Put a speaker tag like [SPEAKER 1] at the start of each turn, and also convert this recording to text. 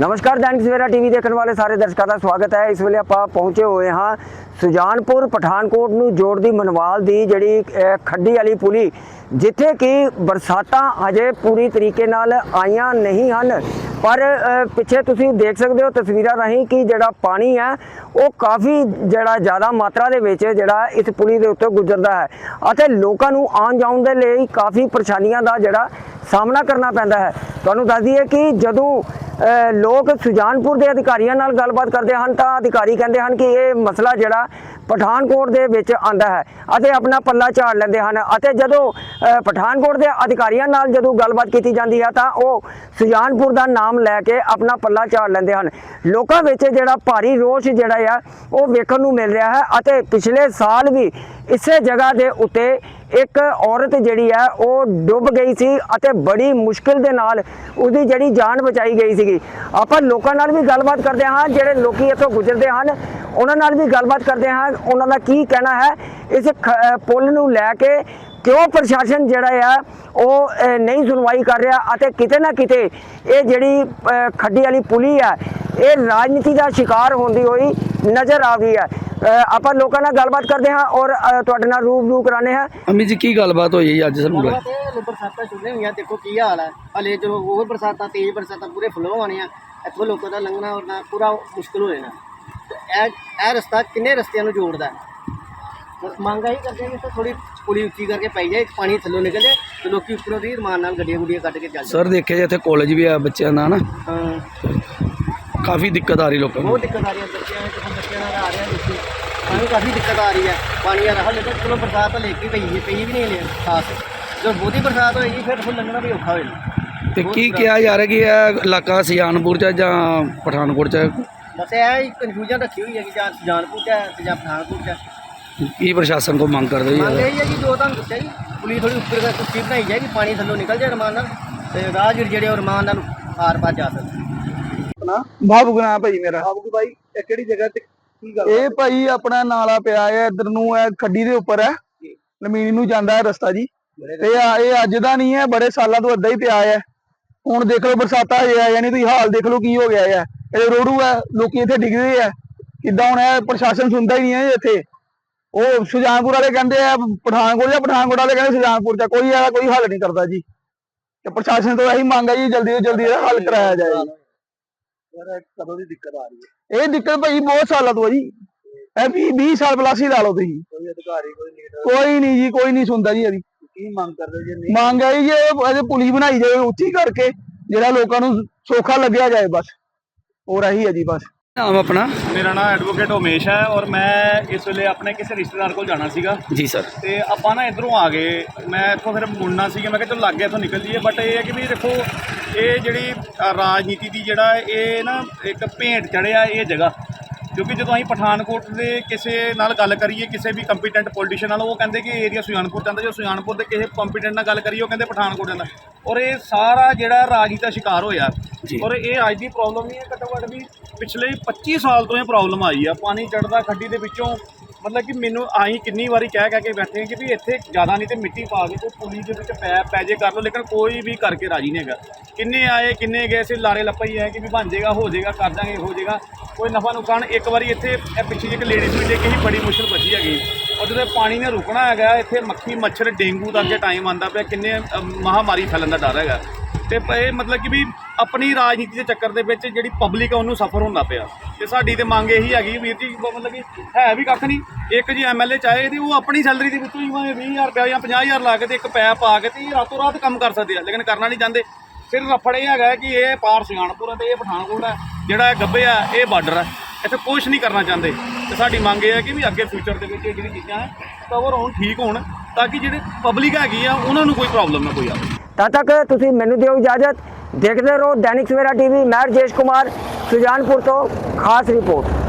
[SPEAKER 1] ਨਮਸਕਾਰ, ਦੈਨਿਕ ਸਵੇਰਾ ਟੀਵੀ ਦੇਖਣ ਵਾਲੇ ਸਾਰੇ ਦਰਸ਼ਕਾਂ ਦਾ ਸਵਾਗਤ ਹੈ। ਇਸ ਵੇਲੇ ਆਪਾਂ ਪਹੁੰਚੇ ਹੋਏ ਹਾਂ ਸੁਜਾਨਪੁਰ ਪਠਾਨਕੋਟ ਨੂੰ ਜੋੜਦੀ ਮਨਵਾਲ ਦੀ ਜਿਹੜੀ ਖੱਡੀ ਵਾਲੀ ਪੁਲੀ, ਜਿੱਥੇ ਕਿ ਬਰਸਾਤਾਂ ਅਜੇ ਪੂਰੀ ਤਰੀਕੇ ਨਾਲ ਆਈਆਂ ਨਹੀਂ ਹਨ। ਪਰ ਪਿੱਛੇ ਤੁਸੀਂ ਦੇਖ ਸਕਦੇ ਹੋ ਤਸਵੀਰਾਂ ਰਾਹੀਂ ਕਿ ਜਿਹੜਾ ਪਾਣੀ ਹੈ, ਉਹ ਕਾਫੀ ਜਿਹੜਾ ਜ਼ਿਆਦਾ ਮਾਤਰਾ ਦੇ ਵਿੱਚ ਜਿਹੜਾ ਇਸ ਪੁਲੀ ਦੇ ਉੱਤੇ ਗੁਜ਼ਰਦਾ ਹੈ। ਅਤੇ ਲੋਕਾਂ ਨੂੰ ਆਉਣ ਜਾਣ ਦੇ ਲਈ ਕਾਫੀ ਪਰੇਸ਼ਾਨੀਆਂ ਦਾ ਜਿਹੜਾ ਸਾਹਮਣਾ ਕਰਨਾ ਪੈਂਦਾ ਹੈ। ਤੁਹਾਨੂੰ ਦੱਸ ਦਈਏ ਕਿ ਜਦੋਂ ਲੋਕ ਸੁਜਾਨਪੁਰ ਦੇ ਅਧਿਕਾਰੀਆਂ ਨਾਲ ਗੱਲਬਾਤ ਕਰਦੇ ਹਨ ਤਾਂ ਅਧਿਕਾਰੀ ਕਹਿੰਦੇ ਹਨ ਕਿ ਇਹ ਮਸਲਾ ਜਿਹੜਾ ਪਠਾਨਕੋਟ ਦੇ ਵਿੱਚ ਆਂਦਾ ਹੈ ਅਤੇ ਆਪਣਾ ਪੱਲਾ ਝਾੜ ਲੈਂਦੇ ਹਨ ਅਤੇ ਜਦੋਂ ਪਠਾਨਕੋਟ ਦੇ ਅਧਿਕਾਰੀਆਂ ਨਾਲ ਜਦੋਂ ਗੱਲਬਾਤ ਕੀਤੀ ਜਾਂਦੀ ਹੈ ਤਾਂ ਉਹ ਸੁਜਾਨਪੁਰ ਦਾ ਨਾਮ ਲੈ ਕੇ ਆਪਣਾ ਪੱਲਾ ਝਾੜ ਲੈਂਦੇ ਹਨ। ਲੋਕਾਂ ਵਿੱਚ ਜਿਹੜਾ ਭਾਰੀ ਰੋਸ਼ ਜਿਹੜਾ ਆ, ਉਹ ਵੇਖਣ ਨੂੰ ਮਿਲ ਰਿਹਾ ਹੈ ਅਤੇ ਪਿਛਲੇ ਸਾਲ ਵੀ ਇਸੇ ਜਗ੍ਹਾ ਦੇ ਉੱਤੇ ਇੱਕ ਔਰਤ ਜਿਹੜੀ ਹੈ ਉਹ ਡੁੱਬ ਗਈ ਸੀ ਅਤੇ ਬੜੀ ਮੁਸ਼ਕਿਲ ਦੇ ਨਾਲ ਉਹਦੀ ਜਿਹੜੀ ਜਾਨ ਬਚਾਈ ਗਈ ਸੀਗੀ। ਆਪਾਂ ਲੋਕਾਂ ਨਾਲ ਵੀ ਗੱਲਬਾਤ ਕਰਦੇ ਹਾਂ, ਜਿਹੜੇ ਲੋਕੀ ਇੱਥੋਂ ਗੁਜ਼ਰਦੇ ਹਨ, ਉਹਨਾਂ ਨਾਲ ਵੀ ਗੱਲਬਾਤ ਕਰਦੇ ਹਾਂ। ਉਹਨਾਂ ਦਾ ਕੀ ਕਹਿਣਾ ਹੈ? ਇਸ ਖ- ਅਹ, ਪੁਲ ਨੂੰ ਲੈ ਕੇ ਕਿਉਂ ਪ੍ਰਸ਼ਾਸਨ ਜਿਹੜਾ ਆ, ਉਹ ਨਹੀਂ ਸੁਣਵਾਈ ਕਰ ਰਿਹਾ ਅਤੇ ਕਿਤੇ ਨਾ ਕਿਤੇ ਇਹ ਜਿਹੜੀ ਖੱਡੀ ਵਾਲੀ ਪੁਲੀ ਹੈ ਇਹ ਰਾਜਨੀਤੀ ਦਾ ਸ਼ਿਕਾਰ ਹੁੰਦੀ ਹੋਈ ਨਜ਼ਰ ਆ ਗਈ ਹੈ ਆਪਾਂ ਲੋਕਾਂ ਨਾਲ ਗੱਲਬਾਤ ਕਰਦੇ ਹਾਂ ਔਰ ਤੁਹਾਡੇ ਨਾਲ ਰੂਬਰੂ ਕਰਾਣੇ ਹਾਂ।
[SPEAKER 2] ਅਮੀ ਜੀ ਕੀ ਗੱਲਬਾਤ ਹੋਈ ਹੈ ਅੱਜ ਸਾਨੂੰ?
[SPEAKER 3] ਬਰਸਾਤਾਂ ਸ਼ੁਰੂ ਹੋਈਆਂ ਦੇਖੋ ਕੀ ਹਾਲ ਹੈ। ਹਲੇ ਜਦੋਂ ਹੋਰ ਬਰਸਾਤਾਂ ਤੇਜ਼ ਬਰਸਾਤਾਂ ਪੂਰੇ ਫਲੋ ਆਣੇ ਆ ਇੱਥੋਂ ਲੋਕਾਂ ਦਾ ਲੰਘਣਾ ਔਰਨਾ ਪੂਰਾ ਮੁਸ਼ਕਲ ਹੋ ਜਾਣਾ। ਇਹ ਇਹ ਰਸਤਾ ਕਿੰਨੇ ਰਸਤਿਆਂ ਨੂੰ ਜੋੜਦਾ ਹੈ? ਬਸ ਮੰਗ ਆਹੀ ਕਰਦੇ ਆ ਕਿ ਥੋੜੀ ਪੁਲੀ ਉੱਚੀ ਕਰਕੇ ਪਾਈ ਜਾਏ ਪਾਣੀ ਥੱਲੋਂ ਨਿਕਲ ਜਾਏ ਤੇ ਲੋਕੀ ਉੱਪਰੋਂ ਦੀ ਰਮਾਨ ਨਾਲ ਗੱਡੀਆਂ ਗੁੱਡੀਆਂ ਕੱਢ ਕੇ ਚੱਲ
[SPEAKER 2] ਸਰ ਦੇਖਿਆ ਜੀ ਇੱਥੇ ਕਾਲਜ ਵੀ ਆ ਬੱਚਿਆਂ ਦਾ ਨਾ
[SPEAKER 3] ਹਾਂ।
[SPEAKER 2] ਕਾਫੀ ਦਿੱਕਤ ਆ ਰਹੀ ਲੋਕਾਂ ਨੂੰ।
[SPEAKER 3] ਬਹੁਤ ਦਿੱਕਤ ਆ ਰਹੀ ਹੈ ਬੱਚਿਆਂ ਨੂੰ ਕਿਸੇ ਬੱਚਿਆਂ ਨਾਲ ਆ ਰਿਹਾ ਦੇਖੀ ਪਾਣੀ ਕਾਫੀ ਦਿੱਕਤ ਆ ਰਹੀ ਹੈ ਪਾਣੀ ਆ ਰਿਹਾ। ਹਲੇ ਚਲੋ ਬਰਸਾਤ ਤਾਂ ਲੇਕੀ ਪਈ ਹੈ ਪਈ ਵੀ ਨਹੀਂ ਹਲੇ ਖਾਸ। ਜਦੋਂ ਬਹੁਤੀ ਬਰਸਾਤ ਹੋਏਗੀ ਫਿਰ ਫਿਰ ਲੰਘਣਾ ਵੀ ਔਖਾ ਹੋ ਜਾਣਾ
[SPEAKER 2] ਤੇ ਕੀ ਕਿਹਾ ਜਾ ਰਿਹਾ ਕਿ ਇਹ ਇਲਾਕਾ ਸਿਆਨਪੁਰ ਚ ਜਾਂ ਪਠਾਨਕੋਟ ਚ ਹੈ?
[SPEAKER 3] ਬਸ ਇਹ ਹੀ ਕਨਫਿਊਜ਼ਨ ਰੱਖੀ ਹੋਈ ਹੈ ਕਿ ਜਾਂ ਸੁਜਾਨਪੁਰ ਚ ਹੈ ਤੇ ਜਾਂ ਪਠਾਨਕੋਟ ਚ ਹੈ।
[SPEAKER 2] ਕੀ ਪ੍ਰਸ਼ਾਸਨ ਕੋ ਮੰਗ ਕਰਦੇ ਜੀ
[SPEAKER 3] ਮੰਗ ਇਹ ਹੈ ਜੀ ਜੋ ਤੁਹਾਨੂੰ ਦੱਸਿਆ ਜੀ ਪੁਲਿਸ ਥੋੜੀ ਉੱਪਰ ਕਰਕੇ ਉੱਚੀ ਬਣਾਈ ਜਾਏਗੀ ਪਾਣੀ ਥੱਲੋਂ ਨਿਕਲ ਜਾਏ ਰਮਾਨ ਨਾਲ ਤੇ ਰਾਹਗੀਰ ਜਿਹੜੇ ਉਹ ਰਮਾਨ ਨਾਲ ਆਰ ਪਾਰ ਜਾ ਸਕਣ
[SPEAKER 4] ਬਾਬੂ ਗੁਨਾ ਭਾਈ ਮੇਰਾ।
[SPEAKER 3] ਬਾਬੂ ਭਾਈ ਇਹ ਕਿਹੜੀ ਜਗ੍ਹਾ ਤੇ ਕੀ
[SPEAKER 4] ਇਹ ਭਾਈ ਆਪਣਾ ਨਾਲਾ ਪਿਆ ਹੈ ਇੱਧਰ ਨੂੰ ਇਹ ਖੱਡੀ ਦੇ ਉੱਪਰ ਹੈ। ਲਮੀਨੀ ਨੂੰ ਜਾਂਦਾ ਹੈ ਰਸਤਾ ਜੀ। ਤੇ ਇਹ ਅੱਜ ਦਾ ਨਹੀਂ ਹੈ ਬੜੇ ਸਾਲਾਂ ਤੋਂ ਏਦਾਂ ਹੀ ਪਿਆ ਹੈ। ਹੁਣ ਦੇਖ ਲਓ ਬਰਸਾਤਾਂ ਹਜੇ ਆ ਯਾਨੀ ਤੁਸੀਂ ਹਾਲ ਦੇਖ ਲਓ ਕੀ ਹੋ ਗਿਆ ਹੈ। ਇਹ ਰੋੜੂ ਹੈ ਲੋਕੀ ਇੱਥੇ ਡਿੱਗਦੇ ਆ ਕਿੱਦਾਂ ਹੁਣ ਇਹ ਪ੍ਰਸ਼ਾਸਨ ਸੁਣਦਾ ਹੀ ਨਹੀਂ ਹੈ ਇੱਥੇ। ਉਹ ਸੁਜਾਨਪੁਰ ਵਾਲੇ ਕਹਿੰਦੇ ਆ ਪਠਾਨਕੋਟ ਜਾਂ ਪਠਾਨਕੋਟ ਵਾਲੇ ਕਹਿੰਦੇ ਸੁਜਾਨਪੁਰ ਚ ਆ। ਕੋਈ ਇਹਦਾ ਕੋਈ ਹੱਲ ਨਹੀਂ ਕਰਦਾ ਜੀ। ਤੇ ਪ੍ਰਸ਼ਾਸਨ ਤੋਂ ਇਹੀ ਮੰਗ ਹੈ ਜੀ ਜਲਦੀ ਤੋਂ ਜਲਦੀ ਇਹਦਾ ਹੱਲ ਕਰਾਇਆ ਜਾਏ।
[SPEAKER 3] ਯਾਰ ਕਦੋਂ ਦੀ ਦਿੱਕਤ ਆ ਰਹੀ ਹੈ?
[SPEAKER 4] ਇਹ ਦਿੱਕਤ ਭਾਈ ਬਹੁਤ ਸਾਲਾਂ ਤੋਂ ਆ ਜੀ। ਇਹ 20 20 ਸਾਲ ਪਲੱਸ ਹੀ ਲਾ ਲਓ ਤੁਸੀਂ।
[SPEAKER 3] ਕੋਈ ਅਧਿਕਾਰੀ ਕੋਈ ਲੀਡਰ?
[SPEAKER 4] ਕੋਈ ਨਹੀਂ ਜੀ ਕੋਈ ਨਹੀਂ ਸੁਣਦਾ ਜੀ ਇਹਦੀ
[SPEAKER 3] ਕੀ ਮੰਗ ਕਰਦੇ ਜੇ ਨਹੀਂ?
[SPEAKER 4] ਮੰਗ ਹੈ ਜੀ ਇਹ ਇਹਦੇ ਪੁਲਿਸ ਬਣਾਈ ਜਾਵੇ ਉੱਚੀ ਕਰਕੇ ਜਿਹੜਾ ਲੋਕਾਂ ਨੂੰ ਸੌਖਾ ਲੱਗਿਆ ਜਾਏ ਬਸ। ਹੋਰ ਇਹੀ ਹੈ ਜੀ ਬਸ।
[SPEAKER 2] ਨਾਮ ਆਪਣਾ?
[SPEAKER 5] ਮੇਰਾ ਨਾਮ ਐਡਵੋਕੇਟ ਉਮੇਸ਼ ਹੈ ਔਰ ਮੈਂ ਇਸ ਵੇਲੇ ਆਪਣੇ ਕਿਸੇ ਰਿਸ਼ਤੇਦਾਰ ਕੋਲ ਜਾਣਾ ਸੀਗਾ।
[SPEAKER 2] ਜੀ ਸਰ
[SPEAKER 5] ਤੇ ਆਪਾਂ ਨਾ ਇਧਰੋਂ ਆ ਗਏ। ਮੈਂ ਇੱਥੋਂ ਫਿਰ ਮੁੜਨਾ ਸੀਗਾ ਮੈਂ ਕਿਹਾ ਚਲੋ ਲੱਗ ਗਿਆ ਇੱਥੋਂ ਨਿਕਲ ਜੀਏ ਬਟ ਇਹ ਹੈ ਕਿ ਵੀ ਦੇਖੋ ਇਹ ਜਿਹੜੀ ਰਾਜਨੀਤੀ ਦੀ ਜਿਹੜਾ ਇਹ ਨਾ ਇੱਕ ਭੇਂਟ ਚੜਿਆ ਇਹ ਜਗ੍ਹਾ। ਕਿਉਂਕਿ ਜਦੋਂ ਅਸੀਂ ਪਠਾਨਕੋਟ ਦੇ ਕਿਸੇ ਨਾਲ ਗੱਲ ਕਰੀਏ ਕਿਸੇ ਵੀ ਕੰਪੀਟੈਂਟ ਪੋਲੀਟੀਸ਼ੀਅਨ ਨਾਲ ਉਹ ਕਹਿੰਦੇ ਕਿ ਏਰੀਆ ਸੁਜਾਨਪੁਰ ਜਾਂਦਾ ਜੋ ਸੁਜਾਨਪੁਰ ਦੇ ਕਿਸੇ ਕੰਪੀਟੈਂਟ ਨਾਲ ਗੱਲ ਕਰੀਏ ਉਹ ਕਹਿੰਦੇ ਪਠਾਨਕੋਟ ਜਾਂਦਾ। ਔਰ ਇਹ ਸਾਰਾ ਜਿਹੜਾ ਰਾਜਨੀਤੀ ਦਾ ਸ਼ਿਕਾਰ ਹੋਇਆ। ਔਰ ਇਹ ਅੱਜ ਦੀ ਪ੍ਰੋਬਲਮ ਨਹੀਂ ਹੈ ਘੱਟੋ ਘੱਟ ਵੀ ਪਿਛਲੇ 25 ਸਾਲ ਤੋਂ ਇਹ ਪ੍ਰੋਬਲਮ ਆਈ ਆ। ਪਾਣੀ ਚੜਦਾ ਖੱਡੀ ਦੇ ਵਿੱਚੋਂ ਮਤਲਬ ਕਿ ਮੈਨੂੰ ਆਈ ਕਿੰਨੀ ਵਾਰੀ ਕਹਿ ਕਹਿ ਕੇ ਬੈਠੇ ਕਿ ਵੀ ਇੱਥੇ ਜ਼ਿਆਦਾ ਨਹੀਂ ਤੇ ਮਿੱਟੀ ਪਾ ਕੇ ਕੋਈ ਪੁਲੀ ਦੇ ਵਿੱਚ ਪੈ ਪੈ ਜੇ ਕਰ ਲਓ, ਲੇਕਿਨ ਕੋਈ ਵੀ ਕਰਕੇ ਰਾਜੀ ਨਹੀਂ ਹੈਗਾ। ਕਿੰਨੇ ਆਏ, ਕਿੰਨੇ ਗਏ ਸੀ ਲਾਰੇ ਲੱਪਾ ਹੀ ਹੈ ਕਿ ਵੀ ਬਣ ਜਾਏਗਾ ਹੋ ਜਾਏਗਾ ਕਰ ਦਾਂਗੇ, ਹੋ ਜਾਏਗਾ ਕੋਈ ਨਫਾ ਨੁਕਸਾਨ ਇੱਕ ਵਾਰੀ ਇੱਥੇ ਪਿੱਛੇ ਜਿਹੇ ਇੱਕ ਲੇਡੀਜ਼ ਵੀ ਦੇਖੀ ਸੀ ਬੜੀ ਮੁਸ਼ਕਲ ਬਚੀ ਹੈਗੀ। ਔਰ ਜਦੋਂ ਪਾਣੀ ਨੇ ਰੁਕਣਾ ਹੈਗਾ ਇੱਥੇ ਮੱਖੀ ਮੱਛਰ ਡੇਂਗੂ ਦਾ ਅੱਗੇ ਟਾਈਮ ਆਂਦਾ ਪਿਆ ਕਿੰਨੇ ਅ, ਮਹਾਮਾਰੀ ਫੈਲਣ ਦਾ ਡਰ ਹੈਗਾ। ਤੇ ਇਹ ਮਤਲਬ ਕਿ ਵੀ ਆਪਣੀ ਰਾਜਨੀਤੀ ਦੇ ਚੱਕਰ ਦੇ ਵਿੱਚ ਜਿਹੜੀ ਪਬਲਿਕ ਆ ਉਹਨੂੰ ਸਫਰ ਹੁੰਦਾ ਪਿਆ। ਤੇ ਸਾਡੀ ਤੇ ਮੰਗ ਇਹੀ ਹੈਗੀ ਵੀਰ ਜੀ ਮਤਲਬ ਕਿ ਹੈ ਵੀ ਕੱਖ ਨਹੀਂ। ਇੱਕ ਜੀ ਐਮਐਲਏ ਚਾਹੇ ਤੇ ਉਹ ਆਪਣੀ ਸੈਲਰੀ ਦੇ ਵਿੱਚੋਂ ਹੀ ਭਾਵੇਂ 20000 ਰੁਪਇਆ ਜਾਂ 50000 ਲਾ ਕੇ ਤੇ ਇੱਕ ਪੈਪ ਪਾ ਕੇ ਤੇ ਰਾਤੋਂ ਰਾਤ ਕੰਮ ਕਰ ਸਕਦੇ ਆ ਲੇਕਿਨ ਕਰਨਾ ਨਹੀਂ ਚਾਹੁੰਦੇ। ਫਿਰ ਰਫੜ ਇਹ ਹੈਗਾ ਕਿ ਇਹ ਪਾਰ ਸਿਆਣਪੁਰ ਹੈ ਤੇ ਇਹ ਪਠਾਨਕੋਟ ਹੈ ਜਿਹੜਾ ਇਹ ਗੱਬੇ ਆ ਇਹ ਬਾਰਡਰ ਹੈ ਇੱਥੇ ਕੁਝ ਨਹੀਂ ਕਰਨਾ ਚਾਹੁੰਦੇ। ਤੇ ਸਾਡੀ ਮੰਗ ਇਹ ਹੈ ਕਿ ਵੀ ਅੱਗੇ ਫਿਊਚਰ ਦੇ ਵਿੱਚ ਇਹ ਜਿਹੜੀ ਚੀਜ਼ਾਂ ਹੈ ਕਵਰ ਹੋਣ, ਠੀਕ ਹੋਣ, ਤਾਂ ਕਿ ਜਿਹੜੇ ਪਬਲਿਕ ਹੈਗੀ ਆ, ਉਹਨਾਂ ਨੂੰ ਕੋਈ ਪ੍ਰੋਬਲਮ ਨਾ ਕੋਈ ਆਵੇ।
[SPEAKER 1] ਤਦ ਤੱਕ ਤੁਸੀਂ ਮੈਨੂੰ ਦਿਓ ਇਜਾਜ਼ਤ। ਦੇਖਦੇ ਰਹੋ ਦੈਨਿਕ ਸਵੇਰਾ ਟੀਵੀ, ਮੈਂ ਰਜੇਸ਼ ਕੁਮਾਰ, ਸੁਜਾਨਪੁਰ ਤੋਂ ਖਾਸ ਰਿਪੋਰਟ